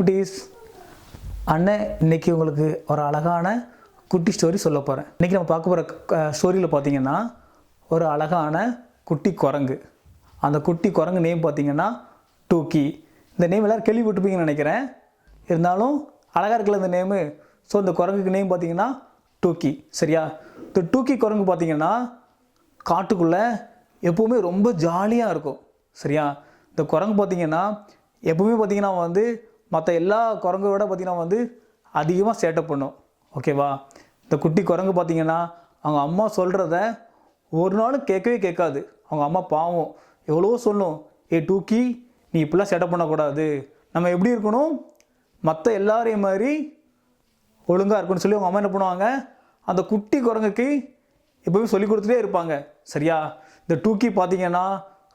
குட்டீஸ். அண்ணன் இன்றைக்கி உங்களுக்கு ஒரு அழகான குட்டி ஸ்டோரி சொல்ல போகிறேன் இன்றைக்கி நம்ம பார்க்க போகிற ஸ்டோரியில் பார்த்தீங்கன்னா ஒரு அழகான குட்டி குரங்கு. அந்த குட்டி குரங்கு நேம் பார்த்தீங்கன்னா டூக்கி இந்த நேம் எல்லோரும் கேள்விப்பட்டிருப்பீங்கன்னு நினைக்கிறேன். இருந்தாலும் அழகாக இருக்குல்ல இந்த நேமு ஸோ இந்த குரங்குக்கு நேம் பார்த்தீங்கன்னா டூக்கி சரியா? இந்த டூக்கி குரங்கு பார்த்தீங்கன்னா காட்டுக்குள்ளே எப்போவுமே ரொம்ப ஜாலியாக இருக்கும். சரியா? இந்த குரங்கு பார்த்தீங்கன்னா எப்பவுமே பார்த்தீங்கன்னா வந்து மற்ற எல்லா குரங்கை விட வந்து அதிகமாக சேட்டை பண்ணும். ஓகேவா இந்த குட்டி குரங்கு பார்த்திங்கன்னா அவங்க அம்மா சொல்கிறத ஒரு நாளும் கேட்கவே கேட்காது. அவங்க அம்மா பாவம். எவ்வளோ சொல்லும். ஏ டூக்கி நீ இப்படிலாம் சேட்டை பண்ணக்கூடாது. நம்ம எப்படி இருக்கணும்? மற்ற எல்லாரையும் மாதிரி ஒழுங்காக இருக்கும்னு சொல்லி அவங்க அம்மா என்ன பண்ணுவாங்க? அந்த குட்டி குரங்குக்கு எப்பவுமே சொல்லி கொடுத்துட்டே இருப்பாங்க. சரியா? இந்த டூக்கி பார்த்தீங்கன்னா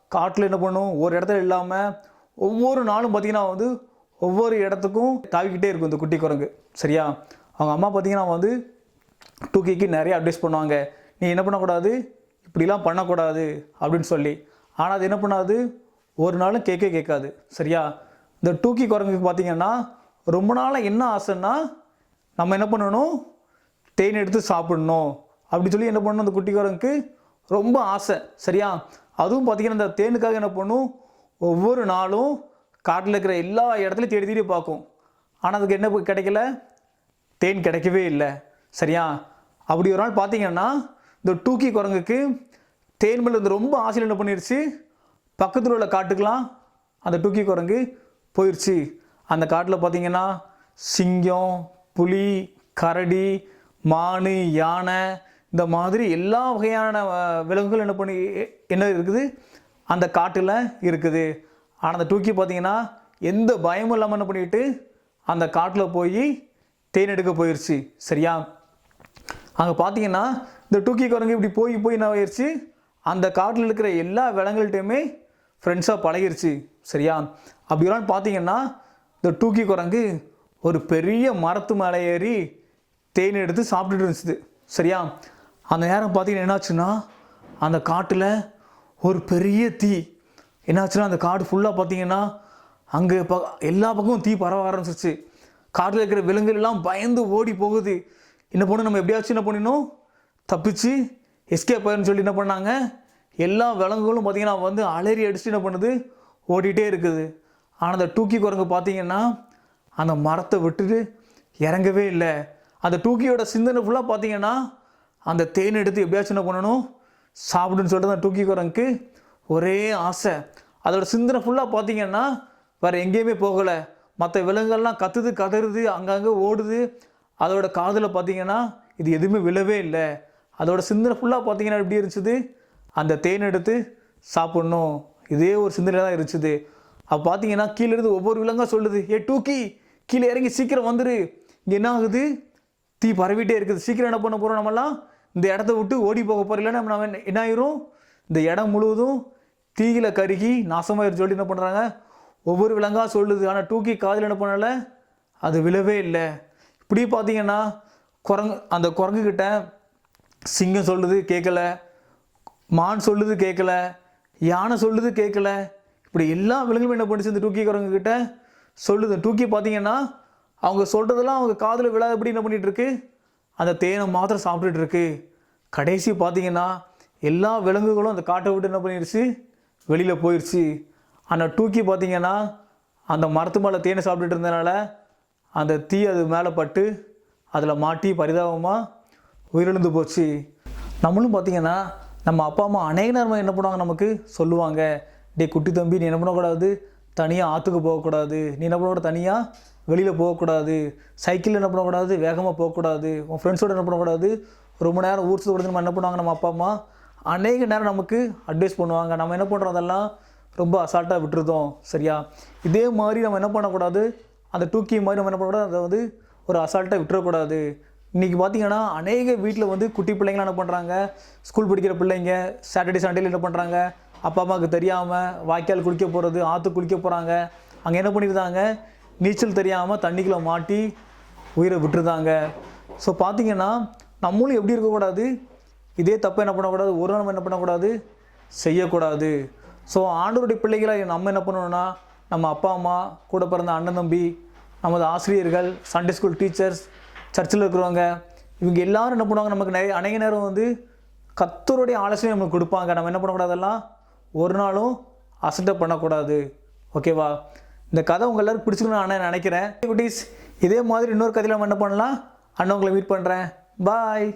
காட்டில் என்ன பண்ணும்? ஒரு இடத்துல இல்லாமல் ஒவ்வொரு நாளும் பார்த்தீங்கன்னா வந்து ஒவ்வொரு இடத்துக்கும் தாவிக்கிட்டே இருக்கும் இந்த குட்டி குரங்கு. சரியா? அவங்க அம்மா பார்த்தீங்கன்னா வந்து டூக்கிக்கு நிறைய அட்வைஸ் பண்ணுவாங்க. நீ என்ன பண்ணக்கூடாது? இப்படிலாம் பண்ணக்கூடாது அப்படின்னு சொல்லி. ஆனால் அது என்ன பண்ணாது? ஒரு நாளும் கேட்கவே கேட்காது. சரியா? இந்த டூக்கி குரங்குக்கு பார்த்தீங்கன்னா ரொம்ப நாளாக என்ன ஆசைன்னா நம்ம என்ன பண்ணணும்? தேன் எடுத்து சாப்பிடணும். அப்படி சொல்லி என்ன பண்ணணும்? அந்த குட்டி குரங்குக்கு ரொம்ப ஆசை. சரியா? அதுவும் பார்த்தீங்கன்னா இந்த தேனுக்காக என்ன பண்ணும்? ஒவ்வொரு நாளும் காட்டில் இருக்கிற எல்லா இடத்துலையும் தேடி தேடி பார்க்கும். ஆனால் அதுக்கு என்ன கிடைக்கல? தேன் கிடைக்கவே இல்லை. சரியா? அப்படி ஒரு நாள் பார்த்தீங்கன்னா இந்த டூக்கி குரங்குக்கு தேன் மேலே வந்து ரொம்ப ஆசையில் என்ன பண்ணிடுச்சு பக்கத்தில் உள்ள காட்டுக்கெலாம் அந்த டூக்கி குரங்கு போயிடுச்சு அந்த காட்டில் பார்த்தீங்கன்னா சிங்கம் புலி கரடி மான் யானை இந்த மாதிரி எல்லா வகையான விலங்குகள் என்ன பண்ணி என்ன இருக்குது? அந்த காட்டில் இருக்குது. ஆனால் அந்த டூக்கி பார்த்தீங்கன்னா எந்த பயமும் இல்லாமல் என்ன பண்ணிட்டு அந்த காட்டில் போய் தேன் எடுக்க போயிடுச்சு சரியா? அங்கே பார்த்தீங்கன்னா இந்த டூக்கி குரங்கு இப்படி போய் போய் என்ன ஆயிடுச்சு அந்த காட்டில் இருக்கிற எல்லா விலங்குகள்கிட்டையுமே ஃப்ரெண்ட்ஸாக பழகிருச்சு. சரியா? அப்படிலாம் பார்த்தீங்கன்னா இந்த டூக்கி குரங்கு ஒரு பெரிய மரத்து மேலே ஏறி தேன் எடுத்து சாப்பிட்டுட்டு இருந்துச்சு. சரியா? அந்த நேரம் பார்த்தீங்கன்னா என்னாச்சுன்னா அந்த காட்டில் ஒரு பெரிய தீ என்னாச்சுன்னா அந்த காடு ஃபுல்லாக பார்த்தீங்கன்னா அங்கே ப எல்லா பக்கமும் தீ பரவ ஆரம்பிச்சிருச்சு. காட்டில் இருக்கிற விலங்குகள் எல்லாம் பயந்து ஓடி போகுது. என்ன பண்ணணும்? நம்ம எப்படியாச்சும் என்ன பண்ணினோம் தப்பிச்சு எஸ்கேப் ஆயிருன்னு சொல்லி என்ன பண்ணாங்க? எல்லா விலங்குகளும் பார்த்தீங்கன்னா வந்து அலறி அடிச்சுட்டு என்ன பண்ணுது? ஓடிட்டே இருக்குது. ஆனால் அந்த டூக்கி குரங்கு பார்த்தீங்கன்னா அந்த மரத்தை விட்டுட்டு இறங்கவே இல்லை. அந்த டூக்கியோட சிந்தனை ஃபுல்லாக பார்த்தீங்கன்னா அந்த தேன் எடுத்து எப்படியாச்சும் என்ன பண்ணணும்? சாப்பிடுன்னு சொல்லிட்டு அந்த டூக்கி குரங்குக்கு ஒரே ஆசை. அதோட சிந்தனை ஃபுல்லாக பார்த்தீங்கன்னா வேறு எங்கேயுமே போகலை. மற்ற விலங்குகள்லாம் கத்துது கதறுது அங்கங்கே ஓடுது. அதோட காதில் பார்த்தீங்கன்னா இது எதுவுமே விழவே இல்லை. அதோட சிந்தனை ஃபுல்லாக பார்த்தீங்கன்னா எப்படி இருந்துச்சு? அந்த தேன் எடுத்து சாப்பிட்ணும். இதே ஒரு சிந்தனை தான் இருந்துச்சு. அப்போ பார்த்தீங்கன்னா கீழே இருந்து ஒவ்வொரு விலங்காக சொல்லுது ஏ டூக்கி கீழே இறங்கி சீக்கிரம் வந்துடு இங்கே என்ன ஆகுது? தீ பரவிட்டே இருக்குது. சீக்கிரம் என்ன பண்ண போகிறோம் நம்மலாம் இந்த இடத்த விட்டு ஓடி போக போகிறோம் இல்லைன்னா நம்ம என்ன- என்ன ஆயிரும்? இந்த இடம் முழுவதும் தீயில கருகி நாசமாயிரு சொல்லி என்ன பண்ணுறாங்க ஒவ்வொரு விலங்கா சொல்லுது. ஆனால் டூக்கி காதில் என்ன பண்ணல? அது விழவே இல்லை. இப்படி பார்த்தீங்கன்னா குரங்கு அந்த குரங்குக்கிட்ட சிங்கம் சொல்லுது கேட்கல. மான் சொல்லுது கேட்கல. யானை சொல்லுது கேட்கல. இப்படி எல்லா விலங்குகளும் என்ன பண்ணுச்சு? இந்த டூக்கி குரங்கு கிட்ட சொல்லுது. டூக்கி பார்த்தீங்கன்னா அவங்க சொல்கிறதெல்லாம் அவங்க காதில் விழாதபடி என்ன பண்ணிட்டு இருக்கு? அந்த தேனை மாத்திரம் சாப்பிட்டுட்டு இருக்கு. கடைசி பார்த்தீங்கன்னா எல்லா விலங்குகளும் அந்த காட்டை விட்டு என்ன பண்ணிடுச்சு? வெளியில் போயிடுச்சு ஆனால் டூக்கி பார்த்தீங்கன்னா அந்த மரத்து மேலே தேனை சாப்பிட்டுட்டு இருந்தனால அந்த தீ அது மேலே பட்டு அதில் மாட்டி பரிதாபமாக உயிரிழந்து போச்சு. நம்மளும் பார்த்தீங்கன்னா நம்ம அப்பா அம்மா அநேக நேரமாக என்ன பண்ணுவாங்க நமக்கு? சொல்லுவாங்க டேய் குட்டி தம்பி நீ என்ன பண்ணக்கூடாது? தனியாக ஆற்றுக்கு போகக்கூடாது. நீ என்ன பண்ணக்கூடாது? தனியாக வெளியில் போகக்கூடாது. சைக்கிளில் என்ன பண்ணக்கூடாது? வேகமாக போகக்கூடாது. உன் ஃப்ரெண்ட்ஸோட என்ன பண்ணக்கூடாது? ரொம்ப நேரம் ஊர் சுற்றி நம்ம என்ன பண்ணுவாங்க? நம்ம அப்பா அம்மா அநேக நேரம் நமக்கு அட்வைஸ் பண்ணுவாங்க. நம்ம என்ன பண்ணுறோம் அதெல்லாம் ரொம்ப அசால்ட்டாக விட்டுருதோம். சரியா? இதே மாதிரி நம்ம என்ன பண்ணக்கூடாது? அந்த டூக்கி மாதிரி நம்ம என்ன பண்ணக்கூடாது? அதை வந்து ஒரு அசால்ட்டாக விட்டுறக்கூடாது. இன்றைக்கி பார்த்தீங்கன்னா அநேக வீட்டில் வந்து குட்டி பிள்ளைங்களாம் என்ன பண்ணுறாங்க ஸ்கூல் படிக்கிற பிள்ளைங்க சாட்டர்டே சண்டேல என்ன பண்ணுறாங்க அப்பா அம்மாவுக்கு தெரியாமல் வாய்க்கால் குளிக்க போகிறது ஆற்று குளிக்க போகிறாங்க அங்கே என்ன பண்ணியிருந்தாங்க நீச்சல் தெரியாமல் தண்ணிக்குள்ளே மாட்டி உயிரை விட்டுருந்தாங்க. ஸோ பார்த்தீங்கன்னா நம்மளும் எப்படி இருக்கக்கூடாது? இதே தப்பு என்ன பண்ணக்கூடாது? ஒரு நாள் நம்ம என்ன பண்ணக்கூடாது? செய்யக்கூடாது. ஸோ ஆண்டோருடைய பிள்ளைகளை நம்ம என்ன பண்ணணும்னா நம்ம அப்பா அம்மா கூட பிறந்த அண்ணன் தம்பி நமது ஆசிரியர்கள் சண்டே ஸ்கூல் டீச்சர்ஸ் சர்ச்சில் இருக்கிறவங்க இவங்க எல்லாரும் என்ன பண்ணுவாங்க? நமக்கு நிறைய அநேக நேரம் வந்து கத்தருடைய ஆலோசனை நமக்கு கொடுப்பாங்க. நம்ம என்ன பண்ணக்கூடாதெல்லாம் ஒரு நாளும் அசட்டை பண்ணக்கூடாது. ஓகேவா இந்த கதை உங்கள் எல்லாருக்கும் பிடிச்சிக்கணும்னு நான் நினைக்கிறேன்? குட்டீஸ் இதே மாதிரி இன்னொரு கதையில் நம்ம என்ன பண்ணலாம்? அண்ணன் உங்களை மீட் பண்ணுறேன் பாய்